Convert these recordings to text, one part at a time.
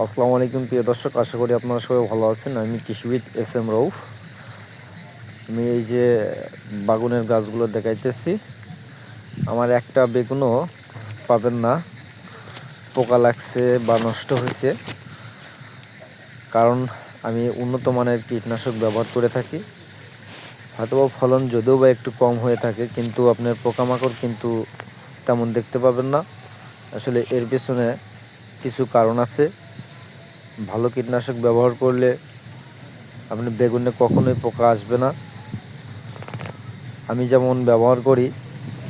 আসসালামু আলাইকুম, প্রিয় দর্শক। আশা করি আপনারা সবাই ভালো আছেন। আমি কৃষিবিদ এস এম রৌফ আমি এই যে বাগুনের গাছগুলো দেখাইতেছি। আমার একটা বেগুনও পাবেন না। পোকা লাগছে বা নষ্ট হয়েছে। কারণ আমি উন্নত মানের কীটনাশক ব্যবহার করে থাকি। হয়তোবা ফলন যদিও বা একটু কম হয়ে থাকে, কিন্তু আপনার পোকামাকড় কিন্তু তেমন দেখতে পাবেন না। আসলে এর পেছনে কিছু কারণ আছে। ভালো কীটনাশক ব্যবহার করলে আপনি বেগুনে কখনোই পোকা আসবে না। আমি যেমন ব্যবহার করি,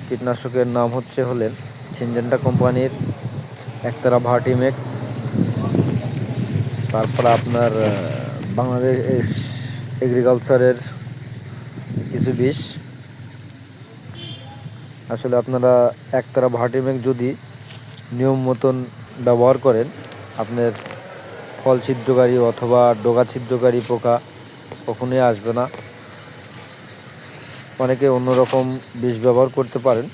কীটনাশকের নাম হচ্ছে হলেন সিনজেন্টা কোম্পানির একতারা ভার্টিমেক তারপর আপনার বাংলাদেশ এগ্রিকালচারের কিছু বিষ। আসলে আপনারা একতারা ভার্টিমেক যদি নিয়ম মতন ব্যবহার করেন, আপনার ফল ছিদ্রকারী অথবা ডোগা ছিদ্রকারী পোকা কখনোই আসবে না। অনেকে অন্যরকম বিষ ব্যবহার করতে পারেন।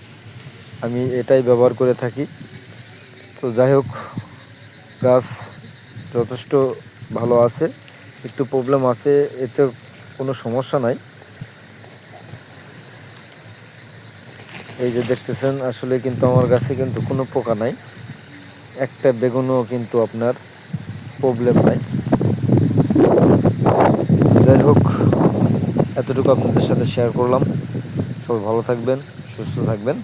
আমি এটাই ব্যবহার করে থাকি। তো যাই হোক, গাছ যথেষ্ট ভালো আছে, একটু প্রবলেম আছে, এতে কোনো সমস্যা নাই। এই যে দেখতেছেন, আসলে কিন্তু আমার গাছে কিন্তু কোনো পোকা নাই। একটা বেগুনও কিন্তু আপনার প্রবলেম নাই। যাই হোক এতটুকু আপনাদের সাথে শেয়ার করলাম। সবাই ভালো থাকবেন সুস্থ থাকবেন।